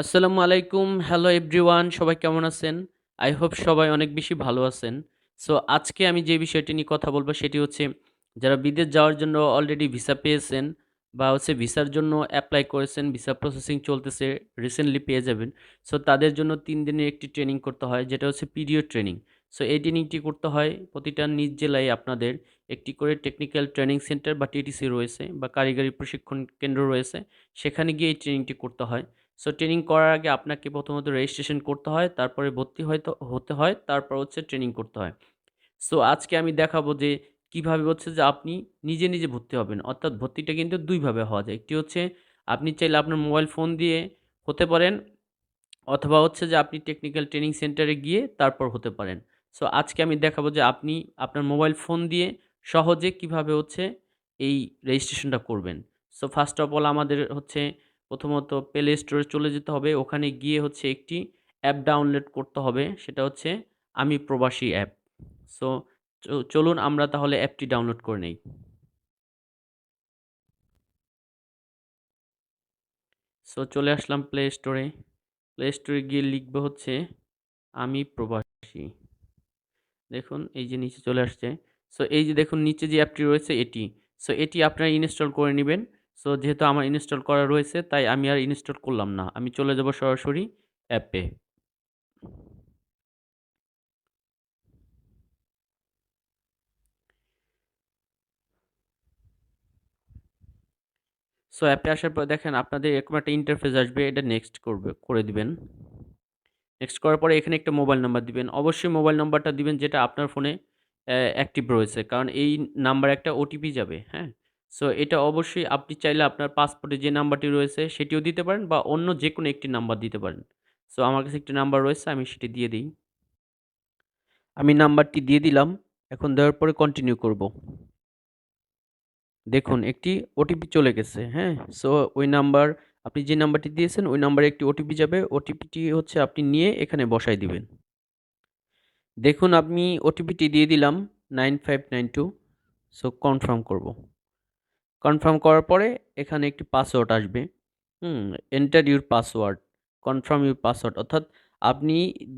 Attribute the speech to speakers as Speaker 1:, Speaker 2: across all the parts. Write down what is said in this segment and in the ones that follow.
Speaker 1: আসসালামু আলাইকুম। Hello everyone সবাই কেমন আছেন? আই হোপ সবাই অনেক বেশি ভালো আছেন। সো আজকে আমি যে বিষয়টি নিয়ে কথা বলব সেটি হচ্ছে, যারা বিদেশ যাওয়ার জন্য অলরেডি ভিসা পেয়েছেন বা হচ্ছে ভিসার জন্য অ্যাপ্লাই করেছেন ভিসা প্রসেসিং চলতেছে রিসেন্টলি পেয়ে যাবেন। সো তাদের জন্য তিন দিনের একটি ট্রেনিং করতে হয়, যেটা হচ্ছে পিডিও ট্রেনিং সো এই ট্রেনিংটি করতে হয় প্রতিটা নিজ জেলায় আপনাদের একটি করে টেকনিক্যাল ট্রেনিং সেন্টার বা টিটিসি রয়েছে বা কারিগরি প্রশিক্ষণ কেন্দ্র রয়েছে, সেখানে গিয়ে এই ট্রেনিংটি করতে হয়। সো ট্রেনিং করার আগে আপনাকে প্রথমত রেজিস্ট্রেশন করতে হয়, তারপরে ভর্তি হয়তো, হতে হয়, তারপর হচ্ছে ট্রেনিং করতে হয়। সো আজকে আমি দেখাবো যে কীভাবে হচ্ছে যে আপনি নিজে নিজে ভর্তি হবেন। অর্থাৎ ভর্তিটা কিন্তু দুইভাবে হওয়া যায়। একটি হচ্ছে আপনি চাইলে আপনার মোবাইল ফোন দিয়ে হতে পারেন, অথবা হচ্ছে যে আপনি টেকনিক্যাল ট্রেনিং সেন্টারে গিয়ে তারপর হতে পারেন। সো আজকে আমি দেখাবো যে আপনি আপনার মোবাইল ফোন দিয়ে সহজে কীভাবে হচ্ছে এই রেজিস্ট্রেশনটা করবেন। সো ফার্স্ট অফ অল আমাদের হচ্ছে প্রথমত প্লে স্টোরে চলে যেতে হবে। ওখানে গিয়ে হচ্ছে একটি অ্যাপ ডাউনলোড করতে হবে। সেটা হচ্ছে আমি প্রবাসী অ্যাপ সো চলুন আমরা তাহলে অ্যাপটি ডাউনলোড করে নেই। সো চলে আসলাম প্লে স্টোরে প্লে স্টোরে গিয়ে লিখবে হচ্ছে, আমি প্রবাসী। দেখুন, এই যে নিচে চলে আসছে। সো এই যে দেখুন, নিচে যে অ্যাপটি রয়েছে এটি। সো এটি আপনারা ইনস্টল করে নেবেন। সো যেহেতু আমার ইনস্টল করা রয়েছে, তাই আমি আর ইনস্টল করলাম না। আমি চলে যাব সরাসরি অ্যাপে সো অ্যাপে আসার পর দেখেন আপনাদের এরকম একটা ইন্টারফেস আসবে, এটা নেক্সট করবে, করে দিবেন। নেক্সট করার পরে এখানে একটা মোবাইল নাম্বার দিবেন। অবশ্যই মোবাইল নাম্বারটা দিবেন যেটা আপনার ফোনে অ্যাক্টিভ রয়েছে। কারণ এই নাম্বার একটা ওটিপি যাবে হ্যাঁ? সো এটা অবশ্যই আপনি চাইলে আপনার পাসপোর্টে যে নাম্বারটি রয়েছে, সেটিও দিতে পারেন বা অন্য যে কোনো একটি নাম্বার দিতে পারেন। সো আমার কাছে একটি নাম্বার রয়েছে, আমি সেটি দিয়ে দিই। আমি নাম্বারটি দিয়ে দিলাম, এখন দেওয়ার পরে কন্টিনিউ করব। দেখুন, একটি ওটিপি চলে গেছে হ্যাঁ? সো ওই নাম্বার আপনি যে নাম্বারটি দিয়েছেন, ওই নাম্বারে একটি ওটিপি যাবে ওটিপিটি হচ্ছে আপনি নিয়ে এখানে বসাই দিবেন। দেখুন, আমি ওটিপিটি দিয়ে দিলাম nine five nine two so confirm করব। কনফার্ম করার পরে এখানে একটি পাসওয়ার্ড আসবে। হুম enter your password confirm your password অর্থাৎ আপনি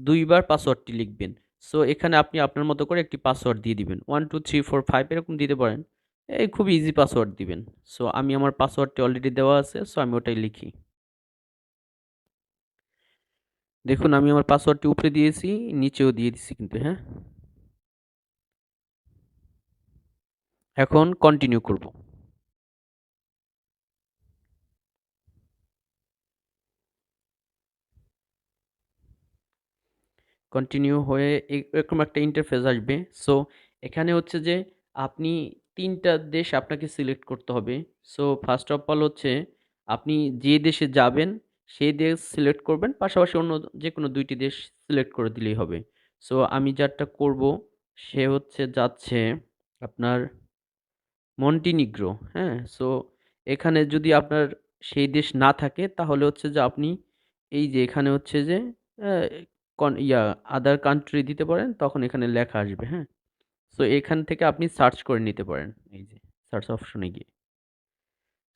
Speaker 1: দুইবার পাসওয়ার্ডটি লিখবেন। সো এখানে আপনি আপনার মতো করে একটি পাসওয়ার্ড দিয়ে দিবেন। One two three four five এরকম দিতে পারেন। এই খুব ইজি পাসওয়ার্ড দিবেন। সো আমি আমার পাসওয়ার্ডটি অলরেডি দেওয়া আছে। সো আমি ওটাই লিখি। দেখুন, আমি আমার পাসওয়ার্ডটি উপরে দিয়েছি, নিচেও দিয়ে দিছি কিন্তু হ্যাঁ? এখন কন্টিনিউ করব। কন্টিনিউ হয়ে এরকম একটা ইন্টারফেস আসবে। সো এখানে হচ্ছে যে আপনি তিনটা দেশ আপনাকে সিলেক্ট করতে হবে। সো ফার্স্ট অফ অল হচ্ছে আপনি যে দেশে যাবেন সেই দেশ সিলেক্ট করবেন, পাশাপাশি অন্য যে কোনো দুইটি দেশ সিলেক্ট করে দিলেই হবে। সো আমি যারটা করব, সে হচ্ছে যাচ্ছে আপনার মন্টিনিগ্রো হ্যাঁ? সো এখানে যদি আপনার সেই দেশ না থাকে, তাহলে হচ্ছে যে আপনি এই যে এখানে হচ্ছে যে কন ইয়া আদার কান্ট্রি দিতে পারেন, তখন এখানে লেখা আসবে হ্যাঁ? সো এখান থেকে আপনি সার্চ করে নিতে পারেন, এই যে সার্চ অপশনে গিয়ে।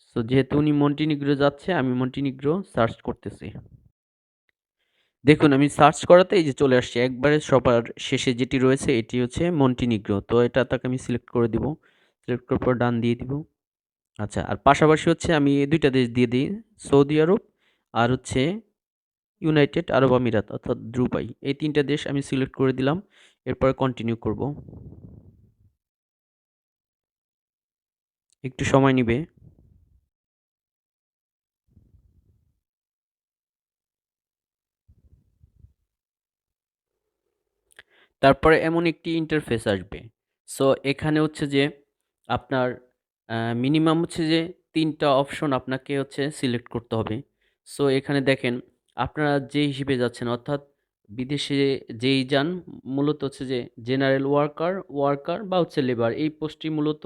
Speaker 1: সো যেহেতু উনি মন্টিনিগ্রো যাচ্ছে, আমি মন্টিনিগ্রো সার্চ করতেছি। দেখুন, আমি সার্চ করাতে এই যে চলে আসছে, একবারে সবার শেষে যেটি রয়েছে, এটি হচ্ছে মন্টিনিগ্রো। তো, এটা তাকে আমি সিলেক্ট করে দিব সিলেক্ট করার পর ডান দিয়ে দিব। আচ্ছা আর পাশাপাশি হচ্ছে আমি দুইটা দেশ দিয়ে দিই, সৌদি আরব আর হচ্ছে ইউনাইটেড আরব আমিরাত, অর্থাৎ দ্রুপাই এই তিনটা দেশ আমি সিলেক্ট করে দিলাম, এরপরে কন্টিনিউ করব। একটু সময় নিবে। তারপরে এমন একটি ইন্টারফেস আসবে। সো এখানে হচ্ছে যে আপনার মিনিমাম হচ্ছে যে তিনটা অপশন আপনাকে হচ্ছে সিলেক্ট করতে হবে। সো এখানে দেখেন আপনারা যে হিসেবে যাচ্ছেন, অর্থাৎ বিদেশে যেই যান, মূলত হচ্ছে যে জেনারেল ওয়ার্কার ওয়ার্কার বা হচ্ছে লেবার এই পোস্টটি মূলত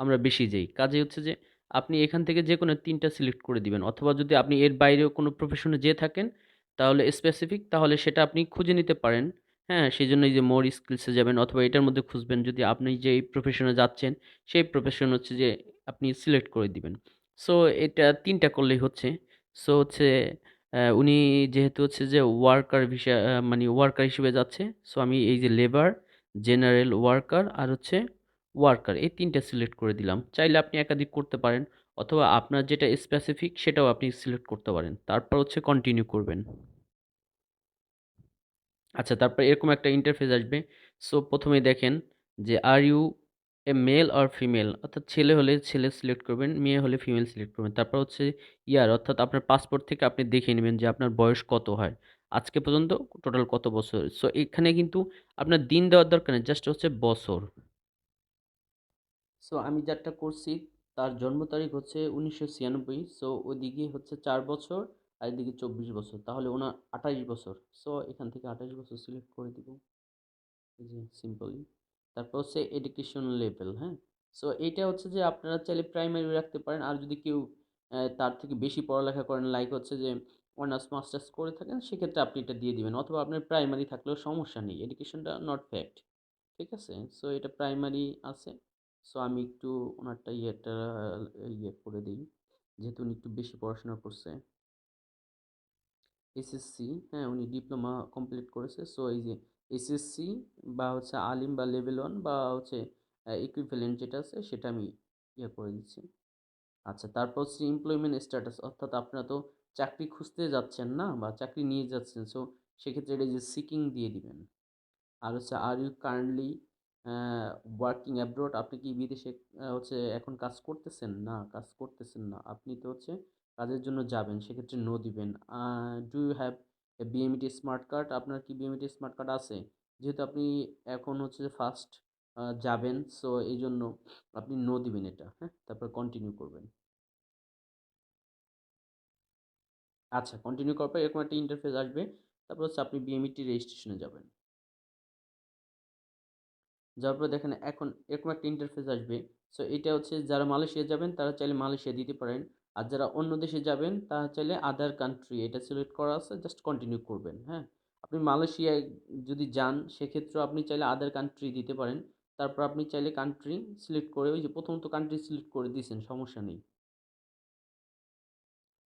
Speaker 1: আমরা বেশি যাই। কাজে হচ্ছে যে আপনি এখান থেকে যে কোনো তিনটা সিলেক্ট করে দিবেন, অথবা যদি আপনি এর বাইরেও কোনো প্রফেশনে যেয়ে থাকেন, তাহলে স্পেসিফিক তাহলে সেটা আপনি খুঁজে নিতে পারেন। হ্যাঁ সেই জন্য যে মোর স্কিলসে যাবেন, অথবা এটার মধ্যে খুঁজবেন, যদি আপনি যেই প্রফেশনে যাচ্ছেন, সেই প্রফেশন হচ্ছে যে আপনি সিলেক্ট করে দিবেন। সো এটা তিনটা করলেই হচ্ছে। সো হচ্ছে উনি যেহেতু হচ্ছে যে ওয়ার্কার ভিসা মানে ওয়ার্কার হিসেবে যাচ্ছে সো আমি এই যে লেবার জেনারেল ওয়ার্কার আর হচ্ছে ওয়ার্কার এই তিনটা সিলেক্ট করে দিলাম। চাইলে আপনি একাধিক করতে পারেন, অথবা আপনার যেটা স্পেসিফিক সেটাও আপনি সিলেক্ট করতে পারেন। তারপর হচ্ছে কন্টিনিউ করবেন। আচ্ছা তারপর এরকম একটা ইন্টারফেস আসবে। সো প্রথমে দেখেন যে are you a male or female, অর্থাৎ ছেলে হলে ছেলে সিলেক্ট করবেন, মেয়ে হলে ফিমেল সিলেক্ট করবেন। তারপর হচ্ছে ইয়ার, অর্থাৎ আপনার পাসপোর্ট থেকে আপনি দেখে নেবেন যে আপনার বয়স কত হয়। আজকে পর্যন্ত টোটাল কত বছর? সো এখানে কিন্তু আপনার দিন দেওয়ার দরকার নেই, জাস্ট হচ্ছে বছর। সো আমি যারটা করছি, তার জন্ম তারিখ হচ্ছে উনিশশো ছিয়ানব্বই, সো ওইদিকে হচ্ছে চার বছর আর এদিকে চব্বিশ বছর। তাহলে ওনার আঠাইশ বছর। সো এখান থেকে আঠাইশ বছর সিলেক্ট করে দিব। সিম্পলি তারপর হচ্ছে এডুকেশন লেভেল হ্যাঁ? সো এইটা হচ্ছে যে আপনারা চাইলে প্রাইমারি রাখতে পারেন। আর যদি কেউ তার থেকে বেশি পড়ালেখা করেন লাইক হচ্ছে যে অনার্স মাস্টার্স করে থাকেন, সেক্ষেত্রে আপনি এটা দিয়ে দিবেন। অথবা আপনার প্রাইমারি থাকলেও সমস্যা নেই এডুকেশনটা নট ফ্যাক্ট ঠিক আছে? সো এটা প্রাইমারি আছে। সো আমি একটু ওনারটা ইয়েটা ইয়ে করে দিই, যেহেতু উনি একটু বেশি পড়াশোনা করছে। এসএসসি হ্যাঁ উনি ডিপ্লোমা কমপ্লিট করেছে। সো এই যে এসএসসি বা হচ্ছে আলিম বা লেভেল ওয়ান বা হচ্ছে ইকুইভ্যালেন্ট যেটা আছে সেটা আমি ইয়ে করে দিচ্ছি। আচ্ছা তারপর হচ্ছে এমপ্লয়মেন্ট স্ট্যাটাস অর্থাৎ আপনারা তো চাকরি খুঁজতে যাচ্ছেন না বা চাকরি নিয়ে যাচ্ছেন সো সেক্ষেত্রে এটা যে সিকিং দিয়ে দিবেন। আর হচ্ছে are you currently working abroad আপনি কি বিদেশে হচ্ছে এখন কাজ করতেছেন? না, কাজ করতেছেন না। আপনি তো হচ্ছে কাজের জন্য যাবেন, সেক্ষেত্রে নো দিবেন। Do you have BMET smart card আপনার কি বিএমইটি স্মার্ট কার্ড আছে? যেহেতু আপনি এখন হচ্ছে ফার্স্ট যাবেন সো এই জন্য আপনি নো দিবেন এটা হ্যাঁ? তারপর কন্টিনিউ করবেন। আচ্ছা কন্টিনিউ করার পর এরকম একটা ইন্টারফেস আসবে, তারপর হচ্ছে আপনি বিএমইটি রেজিস্ট্রেশনে যাবেন। যাওয়ার পর দেখেন এখন এরকম একটা ইন্টারফেস আসবে সো এটা হচ্ছে যারা মালয়েশিয়া যাবেন, তারা চাইলে মালয়েশিয়া দিতে পারেন। আর যারা অন্য দেশে যাবেন, তারা চাইলে আদার কান্ট্রি এটা সিলেক্ট করা আছে জাস্ট কন্টিনিউ করবেন হ্যাঁ? আপনি মালয়েশিয়ায় যদি যান সেক্ষেত্রে আপনি চাইলে আদার কান্ট্রি দিতে পারেন। তারপর আপনি চাইলে কান্ট্রি সিলেক্ট করে, ওই যে প্রথমত কান্ট্রি সিলেক্ট করে দিয়েছেন, সমস্যা নেই।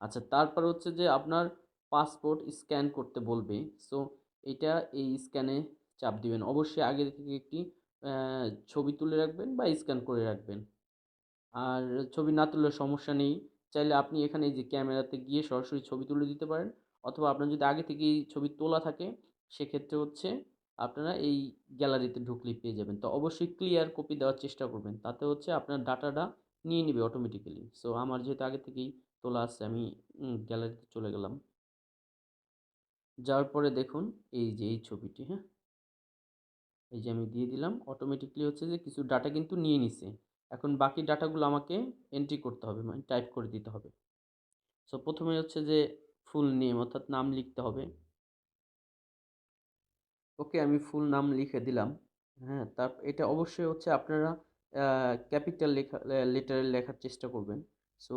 Speaker 1: আচ্ছা তারপর হচ্ছে যে আপনার পাসপোর্ট স্ক্যান করতে বলবে। সো এটা এই স্ক্যানে চাপ দিবেন। অবশ্যই আগে থেকে একটি ছবি তুলে রাখবেন বা স্ক্যান করে রাখবেন। আর ছবি না তুললে সমস্যা নেই। চাইলে আপনি এখানে যে ক্যামেরাতে গিয়ে সরাসরি ছবি তুলে দিতে পারেন। অথবা আপনার যদি আগে থেকেই ছবি তোলা থাকে, সেক্ষেত্রে হচ্ছে আপনারা এই গ্যালারিতে ঢুকলেই পেয়ে যাবেন। তো অবশ্যই ক্লিয়ার কপি দেওয়ার চেষ্টা করবেন। তাতে হচ্ছে আপনার ডাটাটা নিয়ে নেবে অটোমেটিক্যালি সো আমার যেহেতু আগে থেকেই তোলা আছে, আমি গ্যালারিতে চলে গেলাম। যাওয়ার পরে দেখুন, এই যে এই ছবিটি হ্যাঁ? এই যে আমি দিয়ে দিলাম। অটোমেটিকলি হচ্ছে যে কিছু ডাটা কিন্তু নিয়ে নিছে। এখন বাকি ডাটাগুলো আমাকে এন্ট্রি করতে হবে মানে টাইপ করে দিতে হবে। সো প্রথমে হচ্ছে যে ফুল নেম অর্থাৎ নাম লিখতে হবে। ওকে আমি ফুল নাম লিখে দিলাম। হ্যাঁ তার, এটা অবশ্যই হচ্ছে আপনারা ক্যাপিটাল লেখা লেটারে লেখার চেষ্টা করবেন। সো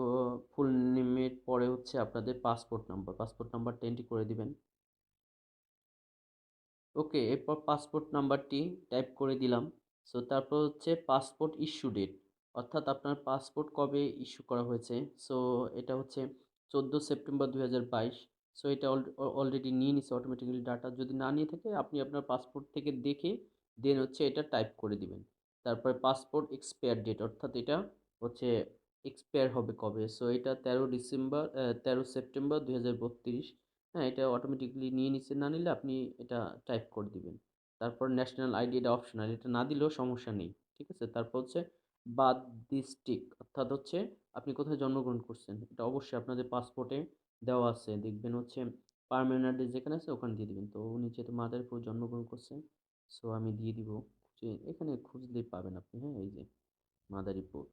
Speaker 1: ফুল নেমের পরে হচ্ছে আপনাদের পাসপোর্ট নাম্বার পাসপোর্ট নাম্বারটা এন্ট্রি করে দিবেন। ওকে এরপর পাসপোর্ট নাম্বারটি টাইপ করে দিলাম। সো তারপর হচ্ছে পাসপোর্ট ইস্যু ডেট অর্থাৎ আপনার পাসপোর্ট কবে ইস্যু করা হয়েছে? সো এটা হচ্ছে চোদ্দ সেপ্টেম্বর দু হাজার বাইশ। সো এটা অলরেডি নিয়ে নিছে অটোমেটিক্যালি ডাটা যদি না নিয়ে থাকে, আপনি আপনার পাসপোর্ট থেকে দেখে দেন হচ্ছে এটা টাইপ করে দিবেন। তারপরে পাসপোর্ট এক্সপায়ার ডেট অর্থাৎ এটা হচ্ছে এক্সপায়ার হবে কবে? সো এটা তেরো ডিসেম্বর তেরো সেপ্টেম্বর দুই হাজার বত্রিশ। হ্যাঁ এটা অটোমেটিকলি নিয়ে নিচ্ছে না নিলে আপনি এটা টাইপ করে দিবেন। তারপর ন্যাশনাল আইডি এটা অপশনাল এটা না দিলেও সমস্যা নেই। ঠিক আছে? তারপর হচ্ছে বাদ ডিস্ট্রিক্ট অর্থাৎ হচ্ছে আপনি কোথায় জন্মগ্রহণ করছেন? এটা অবশ্যই আপনাদের পাসপোর্টে দেওয়া আছে। দেখবেন হচ্ছে পারমানেন্ট যেখানে আছে ওখানে দিয়ে দিবেন। তো উনি যেহেতু মাদারীপুর জন্মগ্রহণ করছেন সো আমি দিয়ে দিব। যে এখানে খুঁজলেই পাবেন আপনি হ্যাঁ এই যে মাদারীপুর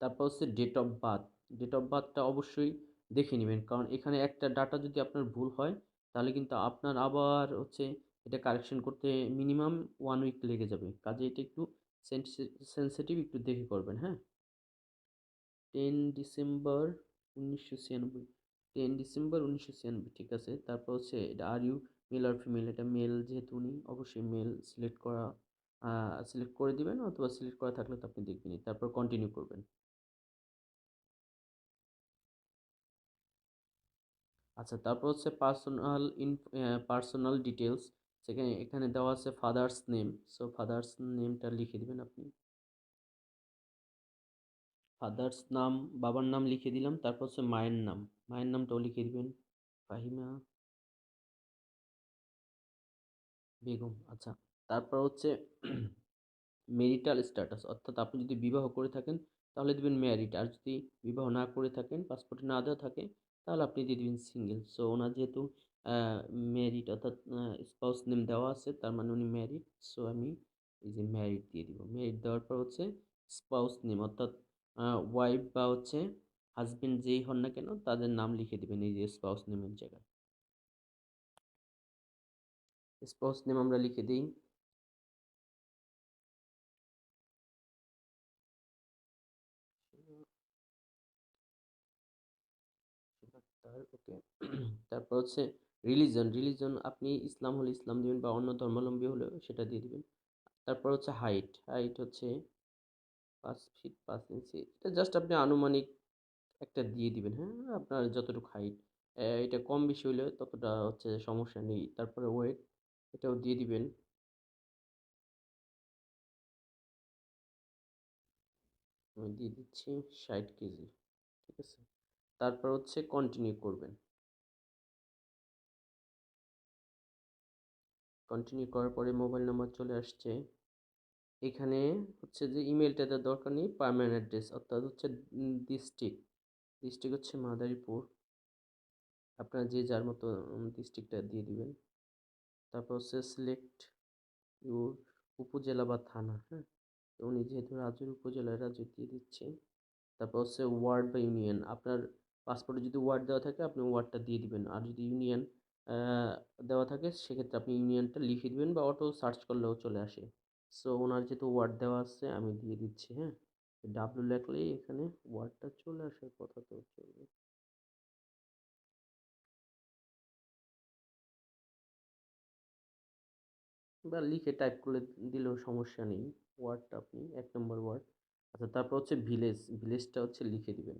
Speaker 1: তারপর হচ্ছে date of birth date of বার্থটা অবশ্যই দেখে নেবেন। কারণ এখানে একটা ডাটা যদি আপনার ভুল হয়, তাহলে কিন্তু আপনার আবার হচ্ছে এটা কারেকশন করতে মিনিমাম ওয়ান উইক লেগে যাবে। কাজে এটা একটু সেন্সিটিভ একটু দেখে করবেন হ্যাঁ? টেন ডিসেম্বর উনিশশো ছিয়ানব্বই টেন ডিসেম্বর উনিশশো ছিয়ানব্বই, ঠিক আছে? তারপর হচ্ছে এটা are you male or female এটা মেল যেহেতু উনি, অবশ্যই মেল সিলেক্ট করা সিলেক্ট করে দিবেন অথবা সিলেক্ট করা থাকলে তো আপনি দেখবেনই তারপর কন্টিনিউ করবেন। আচ্ছা তারপর হচ্ছে পার্সোনাল ইন পার্সোনাল ডিটেলস সেখানে, এখানে দেওয়া আছে ফাদার্স নেম সো ফাদার্স নেমটা লিখে দিবেন আপনি। ফাদার্স নাম, বাবার নাম লিখে দিলাম, তারপর হচ্ছে মায়ের নাম। মায়ের নামটাও লিখে দিবেন। ফাহিমা বেগম আচ্ছা। তারপর হচ্ছে মেরিটাল স্ট্যাটাস অর্থাৎ আপনি যদি বিবাহ করে থাকেন, তাহলে দিবেন ম্যারিড আর যদি বিবাহ না করে থাকেন পাসপোর্টে না দেওয়া থাকে, তাহলে আপনি দিয়ে দিবেন সিঙ্গেল সো ওনার যেহেতু ম্যারিড অর্থাৎ স্পাউস নেম দেওয়া আছে, তার মানে উনি ম্যারিড সো আমি এই যে ম্যারিড দিয়ে দিব। ম্যারিড দেওয়ার পর হচ্ছে স্পাউস নেম অর্থাৎ ওয়াইফ বা হচ্ছে হাজবেন্ড যেই হন না কেন, তাদের নাম লিখে দেবেন এই যে স্পাউস নেমের জায়গায়। স্পাউস নেম আমরা লিখে দিই। তারপর হচ্ছে রিলিজন রিলিজন আপনি ইসলাম হলে ইসলাম দিবেন বা অন্য ধর্মাবলম্বী হলেও সেটা দিয়ে দিবেন। তারপর হচ্ছে হাইট হাইট হচ্ছে পাঁচ ফিট পাঁচ ইঞ্চি এটা জাস্ট আপনি আনুমানিক একটা দিয়ে দিবেন হ্যাঁ? আপনার যতটুকু হাইট এটা কম বেশি হলে ততটা হচ্ছে সমস্যা নেই। তারপরে ওয়েট এটাও দিয়ে দিবেন। দিয়ে দিচ্ছি ষাট কেজি, ঠিক আছে? তারপর হচ্ছে কন্টিনিউ করবেন। কন্টিনিউ করার পরে মোবাইল নাম্বার চলে আসছে। এখানে হচ্ছে যে ইমেলটা দেওয়ার দরকার নেই পারমানেন্ট অ্যাড্রেস অর্থাৎ হচ্ছে ডিস্ট্রিক্ট ডিস্ট্রিক্ট হচ্ছে মাদারীপুর। আপনারা যে যার মতো ডিস্ট্রিক্টটা দিয়ে দিবেন। তারপর হচ্ছে সিলেক্ট ইউর উপজেলা বা থানা হ্যাঁ? তো উনি যেহেতু রাজুর উপজেলায় রাজু দিয়ে দিচ্ছে। তারপর হচ্ছে ওয়ার্ড বা ইউনিয়ন আপনার পাসপোর্টে যদি ওয়ার্ড দেওয়া থাকে, আপনি ওয়ার্ডটা দিয়ে দিবেন। আর যদি ইউনিয়ন দেওয়া থাকে, সেক্ষেত্রে আপনি ইউনিয়নটা লিখে দিবেন বা অটো সার্চ করলেও চলে আসে। সো, ওনার যেহেতু ওয়ার্ড দেওয়া আছে, আমি দিয়ে দিচ্ছি হ্যাঁ? ডাব্লু লেখলেই এখানে ওয়ার্ডটা চলে আসার কথা তো চলবে। বা লিখে টাইপ করে দিলেও সমস্যা নেই। ওয়ার্ডটা আপনি, এক নম্বর ওয়ার্ড। আচ্ছা তারপর হচ্ছে ভিলেজ, ভিলেজটা হচ্ছে লিখে দিবেন।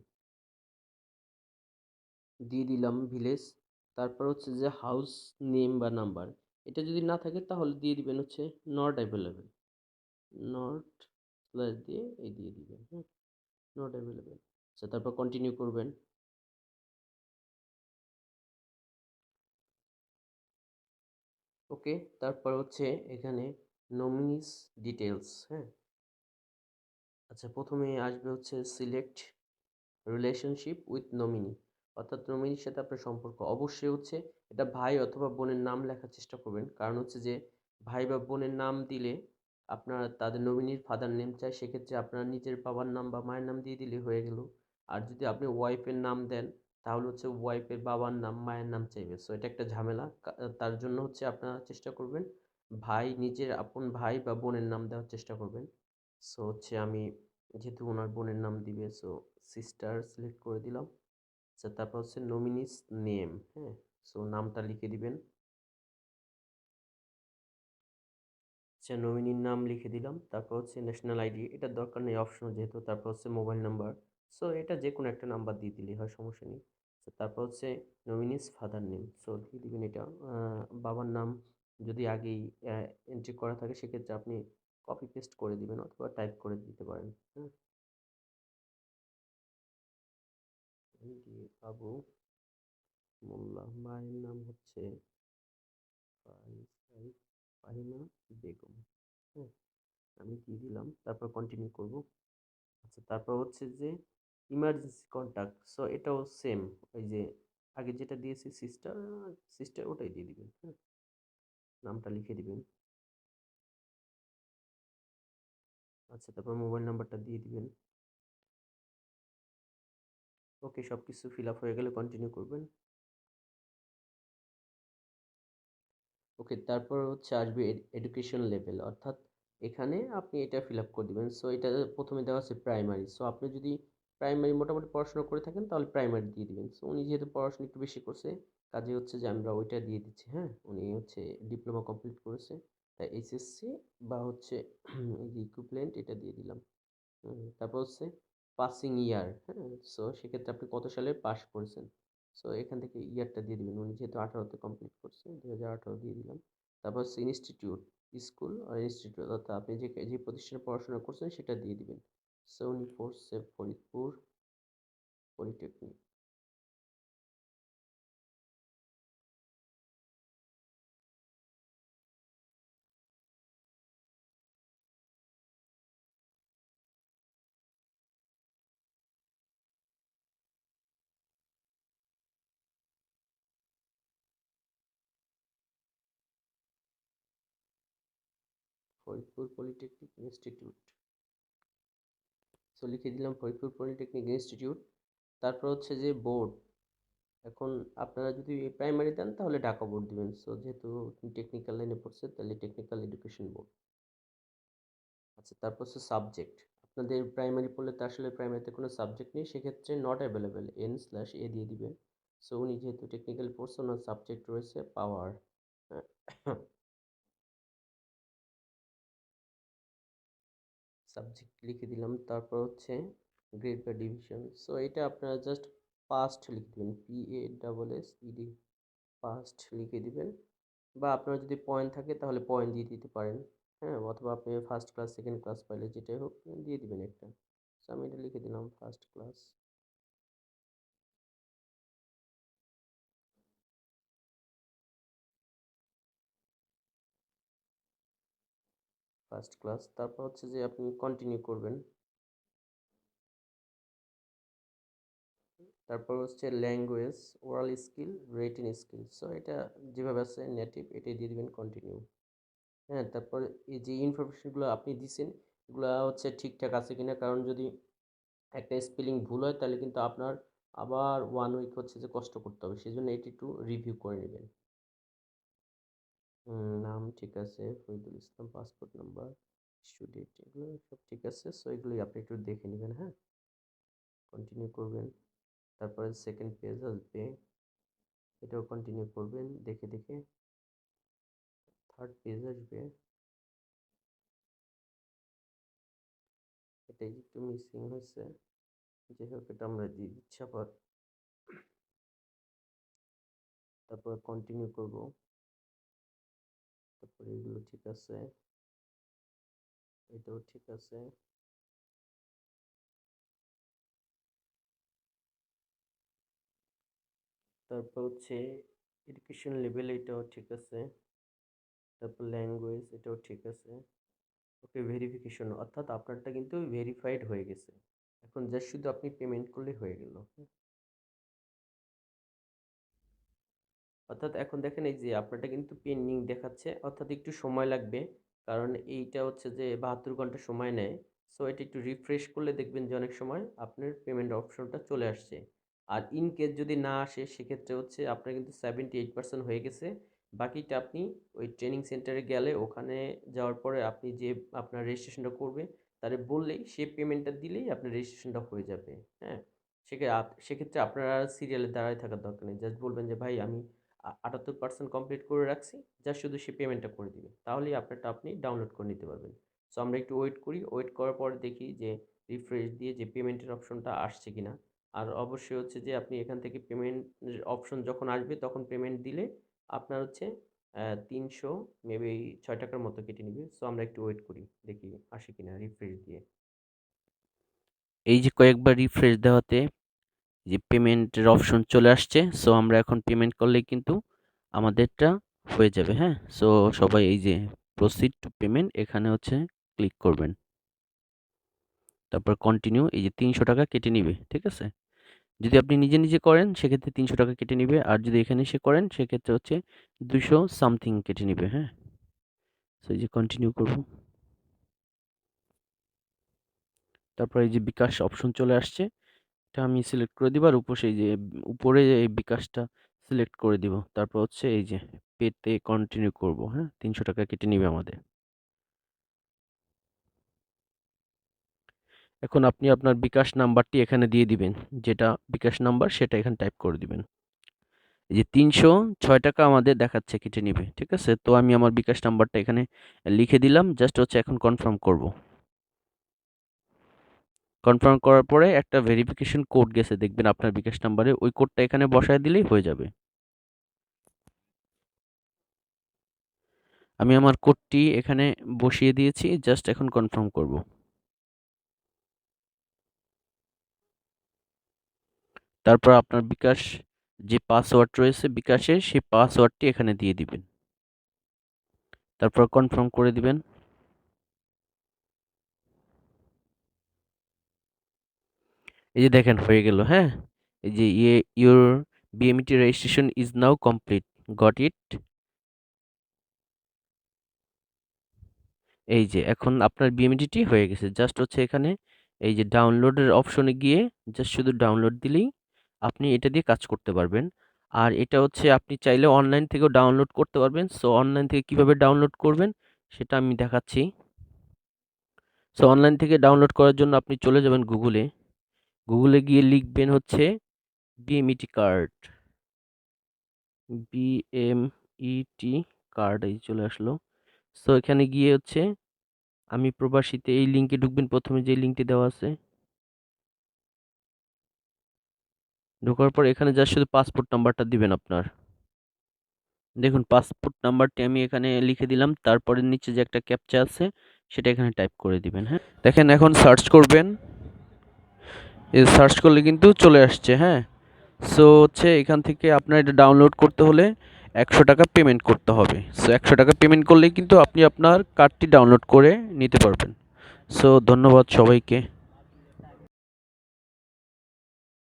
Speaker 1: দিয়ে দিলাম ভিলেজ। তারপর হচ্ছে যে হাউস নেম বা নাম্বার এটা যদি না থাকে তাহলে দিয়ে দিবেন হচ্ছে নট অ্যাভেলেবেল নট স্ল্যাশ দিয়ে এই দিয়ে দিবেন হ্যাঁ নট অ্যাভেলেবেল আচ্ছা তারপর কন্টিনিউ করবেন। ওকে, তারপর হচ্ছে এখানে নমিনিস ডিটেলস হ্যাঁ। আচ্ছা প্রথমে আসবে হচ্ছে সিলেক্ট রিলেশনশিপ উইথ নমিনি অর্থাৎ নমিনির সাথে আপনার সম্পর্ক। অবশ্যই হচ্ছে এটা ভাই অথবা বোনের নাম লেখার চেষ্টা করবেন। কারণ হচ্ছে যে ভাই বা বোনের নাম দিলে আপনার তাদের নমিনির ফাদার নেম চাই সেক্ষেত্রে আপনার নিজের বাবার নাম বা মায়ের নাম দিয়ে দিলে হয়ে গেল। আর যদি আপনি ওয়াইফের নাম দেন, তাহলে হচ্ছে ওয়াইফের বাবার নাম, মায়ের নাম চাইবে সো এটা একটা ঝামেলা। তার জন্য হচ্ছে আপনারা চেষ্টা করবেন ভাই, নিজের আপন ভাই বা বোনের নাম দেওয়ার চেষ্টা করবেন। সো হচ্ছে আমি যেহেতু ওনার বোনের নাম দিবে সো সিস্টার সিলেক্ট করে দিলাম। আচ্ছা তারপর হচ্ছে নমিনিস নেম হ্যাঁ? সো নামটা লিখে দিবেন। আচ্ছা নমিনির নাম লিখে দিলাম। তারপর হচ্ছে ন্যাশনাল আইডি এটার দরকার নেই অপশন যেহেতু। তারপর হচ্ছে মোবাইল নাম্বার সো এটা যে কোনো একটা নাম্বার দিয়ে দিলেই হয়, সমস্যা নেই। তারপর হচ্ছে নমিনিস ফাদার নেম সো দিয়ে দিবেন এটা। বাবার নাম যদি আগেই এন্ট্রি করা থাকে, সেক্ষেত্রে আপনি কপি পেস্ট করে দিবেন অথবা টাইপ করে দিতে পারেন। হ্যাঁ? বাবু মোল্লা মায়ের নাম হচ্ছে ফাহিমা বেগম। হ্যাঁ আমি দিয়ে দিলাম, তারপর কন্টিনিউ করব। আচ্ছা তারপর হচ্ছে যে ইমার্জেন্সি কন্ট্যাক্ট সো এটাও সেম ওই যে আগে যেটা দিয়েছি সিস্টার সিস্টার ওটাই দিয়ে দিবেন হ্যাঁ। নামটা লিখে দিবেন। আচ্ছা তারপর মোবাইল নাম্বারটা দিয়ে দিবেন। ওকে সব কিছু ফিল আপ হয়ে গেলে কন্টিনিউ করবেন। ওকে, তারপর হচ্ছে আসবে এডুকেশন লেভেল অর্থাৎ এখানে আপনি এটা ফিল আপ করে দেবেন। সো এটা প্রথমে দেওয়া আছে প্রাইমারি সো আপনি যদি প্রাইমারি মোটামুটি পড়াশোনা করে থাকেন তাহলে প্রাইমারি দিয়ে দিবেন। সো উনি যেহেতু পড়াশোনা একটু বেশি করছে, কাজে হচ্ছে যে আমরা ওইটা দিয়ে দিচ্ছি হ্যাঁ? উনি হচ্ছে ডিপ্লোমা কমপ্লিট করেছে, তাই এইচএসসি বা হচ্ছে ইকুইপমেন্ট এটা দিয়ে দিলাম। তারপর হচ্ছে পাসিং ইয়ার হ্যাঁ? সো সেক্ষেত্রে আপনি কত সালে পাস করেছেন? সো এখান থেকে ইয়ারটা দিয়ে দিবেন। উনি যেহেতু আঠারোতে কমপ্লিট করছে দু হাজার আঠারো দিয়ে দিলাম। তারপর হচ্ছে ইনস্টিটিউট স্কুল আর ইনস্টিটিউট অর্থাৎ আপনি যে যে প্রতিষ্ঠানে পড়াশোনা করছেন সেটা দিয়ে দিবেন। সো উনি save Faridpur, polytechnic. Faridpur polytechnic institute so লিখে দিলাম ফরিদপুর পলিটেকনিক ইনস্টিটিউট তারপর হচ্ছে যে বোর্ড এখন আপনারা যদি প্রাইমারি দেন, তাহলে ঢাকা বোর্ড দিবেন। সো যেহেতু টেকনিক্যাল লাইনে পড়ছে তাহলে টেকনিক্যাল এডুকেশন বোর্ড আচ্ছা তারপর হচ্ছে সাবজেক্ট আপনাদের প্রাইমারি পড়লে তো আসলে প্রাইমারিতে কোনো সাবজেক্ট নেই, সেক্ষেত্রে not available N slash A দিয়ে দিবেন। সো উনি যেহেতু টেকনিক্যাল পড়ছে, ওনার সাবজেক্ট রয়েছে পাওয়ার সাবজেক্ট লিখে দিলাম। তারপর হচ্ছে গ্রেড বা ডিভিশন সো এটা আপনারা জাস্ট পাস্ট লিখে দেবেন। P A double S E D passed লিখে দিবেন। বা আপনার যদি পয়েন্ট থাকে, তাহলে পয়েন্ট দিয়ে দিতে পারেন। হ্যাঁ অথবা আপনি ফার্স্ট ক্লাস সেকেন্ড ক্লাস পাইলে যেটাই হোক, দিয়ে দিবেন একটা। সো আমি এটা লিখে দিলাম ফার্স্ট ক্লাস ফার্স্ট ক্লাস তারপর হচ্ছে যে আপনি কন্টিনিউ করবেন। তারপর হচ্ছে language oral skill rating skill so এটা যেভাবে আছে নেটিভ এটাই দিয়ে দিবেন কন্টিনিউ হ্যাঁ তারপর এই যে ইনফরমেশনগুলো আপনি দিচ্ছেন এগুলো হচ্ছে ঠিকঠাক আছে কিনা, কারণ যদি একটা স্পেলিং ভুল হয়, তাহলে কিন্তু আপনার আবার ওয়ান উইক হচ্ছে যে কষ্ট করতে হবে। সেই জন্য এটি একটু রিভিউ করে নেবেন। নাম ঠিক আছে, Faridul Islam, passport number student এগুলো সব ঠিক আছে। সো এগুলোই আপনি একটু দেখে নেবেন হ্যাঁ? কন্টিনিউ করবেন। তারপরে সেকেন্ড পেজ আসবে। এটাও কন্টিনিউ করবেন, দেখে দেখে। থার্ড পেজ আসবে। এটাই একটু মিসিং হয়েছে। যাই হোক, এটা আমরা দিয়ে দিচ্ছি আবার। তারপর কন্টিনিউ করব। তারপরে এগুলো ঠিক আছে। এটাও ঠিক আছে। তারপর হচ্ছে এডুকেশন লেভেল এটাও ঠিক আছে। তারপর ল্যাঙ্গুয়েজ এটাও ঠিক আছে। ওকে ভেরিফিকেশন অর্থাৎ আপনারটা কিন্তু ভেরিফাইড হয়ে গেছে। এখন জাস্ট শুধু আপনি পেমেন্ট করলে হয়ে গেল। অর্থাৎ এখন দেখেন এই যে আপনারটা কিন্তু পেন্ডিং দেখাচ্ছে, অর্থাৎ একটু সময় লাগবে। কারণ এইটা হচ্ছে যে বাহাত্তর ঘণ্টা সময় নেয়। সো এটা একটু রিফ্রেশ করলে দেখবেন যে অনেক সময় আপনার পেমেন্ট অপশনটা চলে আসছে। আর ইন কেস যদি না আসে, সেক্ষেত্রে হচ্ছে আপনার কিন্তু সেভেন্টি এইট পার্সেন্ট হয়ে গেছে। বাকিটা আপনি ওই ট্রেনিং সেন্টারে গেলে ওখানে যাওয়ার পরে আপনি যে আপনার রেজিস্ট্রেশনটা করবে, তারে বললেই সে পেমেন্টটা দিলেই আপনার রেজিস্ট্রেশনটা হয়ে যাবে। হ্যাঁ? সেক্ষেত্রে আপনারা সিরিয়ালে দাঁড়ায় থাকার দরকার নেই। জাস্ট বলবেন যে, ভাই, আমি আটাত্তর পার্সেন্ট কমপ্লিট করে রাখছি, যা শুধু সে পেমেন্টটা করে দিবে। তাহলেই আপনারটা আপনি ডাউনলোড করে নিতে পারবেন। সো আমরা একটু ওয়েট করি। ওয়েট করার পর দেখি যে রিফ্রেশ দিয়ে যে পেমেন্টের অপশনটা আসছে কি না আর অবশ্যই হচ্ছে যে আপনি এখান থেকে পেমেন্ট অপশন যখন আসবে, তখন পেমেন্ট দিলে আপনার হচ্ছে তিনশো মেবি ছয় টাকার মতো কেটে নেবে। সো আমরা একটু ওয়েট করি, দেখি আসে কিনা রিফ্রেশ দিয়ে। এই যে কয়েকবার রিফ্রেশ দেওয়াতে যে পেমেন্টের অপশন চলে আসছে সো আমরা এখন পেমেন্ট করলে কিন্তু আমাদেরটা হয়ে যাবে হ্যাঁ? সো সবাই এই যে প্রসিড টু পেমেন্ট এখানে হচ্ছে ক্লিক করবেন। তারপর কন্টিনিউ এই যে তিনশো টাকা কেটে নিবে, ঠিক আছে? যদি আপনি নিজে নিজে করেন, সেক্ষেত্রে তিনশো টাকা কেটে নিবে, আর যদি এখানে এসে করেন, সেক্ষেত্রে হচ্ছে দুশো সামথিং কেটে নিবে হ্যাঁ? সো এই যে কন্টিনিউ করব। তারপর এই যে বিকাশ অপশন চলে আসছে আমি সিলেক্ট করে দিব আর উপর সেই যে, উপরে এই বিকাশটা সিলেক্ট করে দিব। তারপর হচ্ছে এই যে, পেতে কন্টিনিউ করব হ্যাঁ? তিনশো টাকা কেটে নিবে আমাদের। এখন আপনি আপনার বিকাশ নাম্বারটি এখানে দিয়ে দিবেন। যেটা বিকাশ নাম্বার, সেটা এখানে টাইপ করে দিবেন। এই যে তিনশো ছয় টাকা আমাদের দেখাচ্ছে কেটে নিবে, ঠিক আছে? তো আমি আমার বিকাশ নাম্বারটা এখানে লিখে দিলাম জাস্ট হচ্ছে এখন কনফার্ম করব। কনফার্ম করার পরে একটা ভেরিফিকেশন কোড গেছে, দেখবেন আপনার বিকাশ নাম্বারে ওই কোডটা এখানে বসায় দিলেই হয়ে যাবে। আমি আমার কোডটি এখানে বসিয়ে দিয়েছি জাস্ট এখন কনফার্ম করব। তারপর আপনার বিকাশ যে পাসওয়ার্ড রয়েছে বিকাশের, সেই পাসওয়ার্ডটি এখানে দিয়ে দিবেন। তারপর কনফার্ম করে দিবেন। এই যে দেখেন হয়ে গেল হ্যাঁ? এই যে ইয়ে your BMET registration is now complete got it এই যে এখন আপনার বিএমটিটি হয়ে গেছে জাস্ট হচ্ছে এখানে এই যে ডাউনলোডের অপশনে গিয়ে জাস্ট শুধু ডাউনলোড দিলেই আপনি এটা দিয়ে কাজ করতে পারবেন। আর এটা হচ্ছে আপনি চাইলে অনলাইন থেকেও ডাউনলোড করতে পারবেন। সো অনলাইন থেকে কীভাবে ডাউনলোড করবেন সেটা আমি দেখাচ্ছি। সো অনলাইন থেকে ডাউনলোড করার জন্য আপনি চলে যাবেন গুগলে গুগলে গিয়ে লিখবেন হচ্ছে বিএমইটি কার্ড বিএমইটি কার্ড এই চলে আসলো। সো এখানে গিয়ে হচ্ছে আমি প্রবাসীতে এই লিঙ্কে ঢুকবেন। প্রথমে যে লিঙ্কটি দেওয়া আছে। ঢোকার পর এখানে যা শুধু পাসপোর্ট নাম্বারটা দিবেন আপনার। দেখুন পাসপোর্ট নাম্বারটি আমি এখানে লিখে দিলাম। তারপরে নিচে যে একটা ক্যাপচা আছে, সেটা এখানে টাইপ করে দিবেন হ্যাঁ? দেখেন, এখন সার্চ করবেন। সার্চ করলে কিন্তু চলে আসছে হ্যাঁ? সো হচ্ছে এখান থেকে আপনার এটা ডাউনলোড করতে হলে একশো টাকা পেমেন্ট করতে হবে। সো একশো টাকা পেমেন্ট করলেই কিন্তু আপনি আপনার কার্ডটি ডাউনলোড করে নিতে পারবেন। সো ধন্যবাদ সবাইকে।